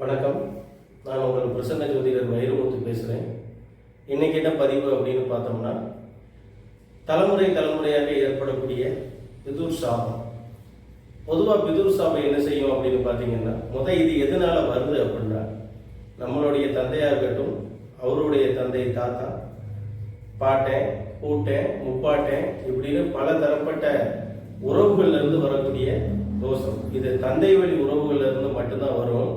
வணக்கம். நான் உங்கள் பிரசன்ன ஜோதிடர் வைரமுத்து பேசுகிறேன் இன்னைக்கு என்ன பதிவு அப்படின்னு பார்த்தோம்னா தலைமுறை தலைமுறையாக ஏற்படக்கூடிய பிதுர் சாபம். பொதுவாக பிதுர் சாபம் என்ன செய்யும் அப்படின்னு பார்த்தீங்கன்னா முத இது எதனால வருது அப்படின்னா நம்மளுடைய தந்தையாக இருக்கட்டும் அவருடைய தந்தை தாத்தா பாட்டேன் கூட்டேன் முப்பாட்டேன் இப்படின்னு பல தரப்பட்ட உறவுகள்லேருந்து வரக்கூடிய தோஷம். இது தந்தை வழி உறவுகள்லேருந்து மட்டும்தான் வரும்.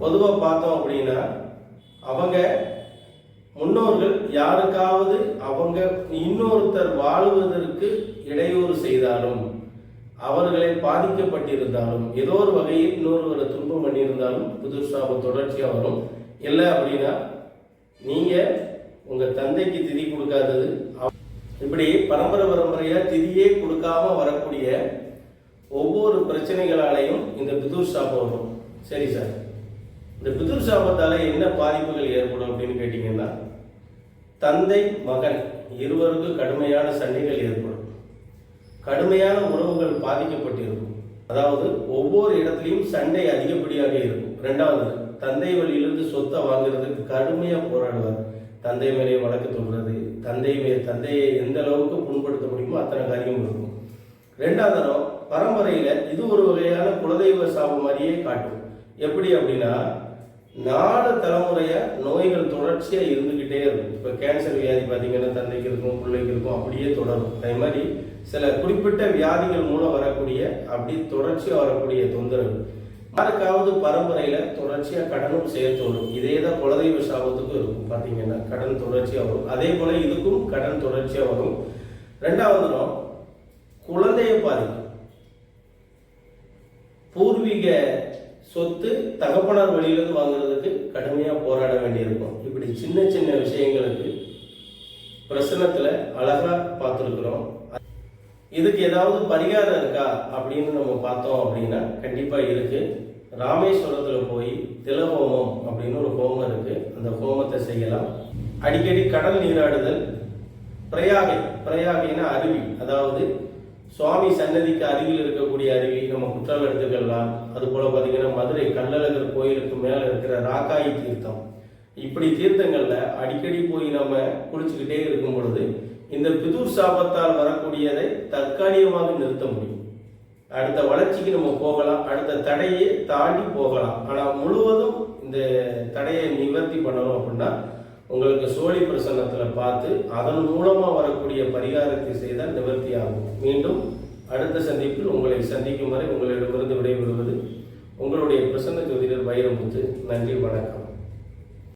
பொதுவாக பார்த்தோம் அப்படின்னா அவங்க முன்னோர்கள் யாருக்காவது அவங்க இன்னொருத்தர் வாழுவதற்கு இடையூறு செய்தாலும் அவர்களை பாதிக்கப்பட்டிருந்தாலும் ஏதோ ஒரு வகையில் இன்னொருவரை துன்பம் பண்ணியிருந்தாலும் புது சாபம் தொடர்ச்சியாக வரும். இல்லை அப்படின்னா நீங்கள் உங்கள் தந்தைக்கு திதி கொடுக்காதது இப்படி பரம்பரை பரம்பரையாக திதியே கொடுக்காம வரக்கூடிய ஒவ்வொரு பிரச்சனைகளாலையும் இந்த பிதுர் சாபம் வரும். சரி சார். இந்த பிதுர் சாபத்தால் என்ன பாதிப்புகள் ஏற்படும் அப்படின்னு கேட்டிங்கன்னா தந்தை மகன் இருவருக்கும் கடுமையான சண்டைகள் ஏற்படும். கடுமையான உறவுகள் பாதிக்கப்பட்டிருக்கும். அதாவது ஒவ்வொரு இடத்துலையும் சண்டை அதிகப்படியாக இருக்கும். ரெண்டாவது தந்தை வழியிலிருந்து சொத்தை வாங்குறதுக்கு கடுமையாக போராடுவார். தந்தை மேலே வழக்கு தொடுறது தந்தை மே தந்தையை எந்த அளவுக்கு புண்படுத்த முடியுமோ அத்தனை காரியம் இருக்கும். ரெண்டாவது பரம்பரையில் இது ஒரு வகையான குலதெய்வ சாபம் மாதிரியே காட்டும். எப்படி அப்படின்னா நாலு தலைமுறையா நோய்கள் தொடர்ச்சியாக இருந்துக்கிட்டே இருக்கும். இப்போ கேன்சர் வியாதி பார்த்தீங்கன்னா தந்தைக்கு இருக்கும் பிள்ளைக்கு இருக்கும் அப்படியே தொடரும். அதே மாதிரி சில குறிப்பிட்ட வியாதிகள் மூலம் வரக்கூடிய அப்படி தொடர்ச்சியாக வரக்கூடிய தொந்தரவு. யாருக்காவது பரம்பரையில் தொடர்ச்சியாக கடனும் சேர்த்து வரும் இதே தான் குலதெய்வ சாபத்துக்கும் இருக்கும் பார்த்தீங்கன்னா கடன் தொடர்ச்சியாக வரும். அதே போல் இதுக்கும் கடன் தொடர்ச்சியாக வரும். ரெண்டாவது தரம் குழந்தைய பாதிக்கும். பூர்வீக சொத்து தகப்பனார் வழியிலிருந்து வாங்குறதுக்கு கடுமையாக போராட வேண்டியிருக்கும். இப்படி சின்ன சின்ன விஷயங்களுக்கு பிரசனத்தில் அழகாக பார்த்துருக்குறோம். இதுக்கு ஏதாவது பரிகாரம் இருக்கா அப்படின்னு நம்ம பார்த்தோம் அப்படின்னா கண்டிப்பாக இருக்குது ராமேஸ்வரத்தில் போய் திலஹோமம் அப்படின்னு ஒரு ஹோமம் இருக்குது அந்த ஹோமத்தை செய்யலாம். அடிக்கடி கடல் நீராடுதல் பிரயாகை பிரயாகைன்னா அருவி அதாவது சுவாமி சன்னதிக்கு அருகில் இருக்கக்கூடிய அருவி நம்ம குற்றாலம் எடுத்துக்கலாம். அது போல பார்த்தீங்கன்னா மதுரை கள்ளழகர் கோயிலுக்கு மேலே இருக்கிற ராக்காயி தீர்த்தம். இப்படி தீர்த்தங்களில் அடிக்கடி போய் நம்ம குளிச்சுக்கிட்டே இருக்கும் பொழுது இந்த பிதூர் சாபத்தால் வரக்கூடியதை தற்காலிகமாக நிறுத்த முடியும். அடுத்த வளர்ச்சிக்கு நம்ம போகலாம். அடுத்த தடையை தாண்டி போகலாம். ஆனால் முழுவதும் இந்த தடையை நிவர்த்தி பண்ணணும் அப்படின்னா உங்களுக்கு சோழி பிரசன்னத்தில் பார்த்து அதன் மூலமாக வரக்கூடிய பரிகாரத்தை செய்தால் நிவர்த்தி ஆகும் மீண்டும் அடுத்த சந்திப்பில் உங்களை சந்திக்கும் வரை உங்களிடமிருந்து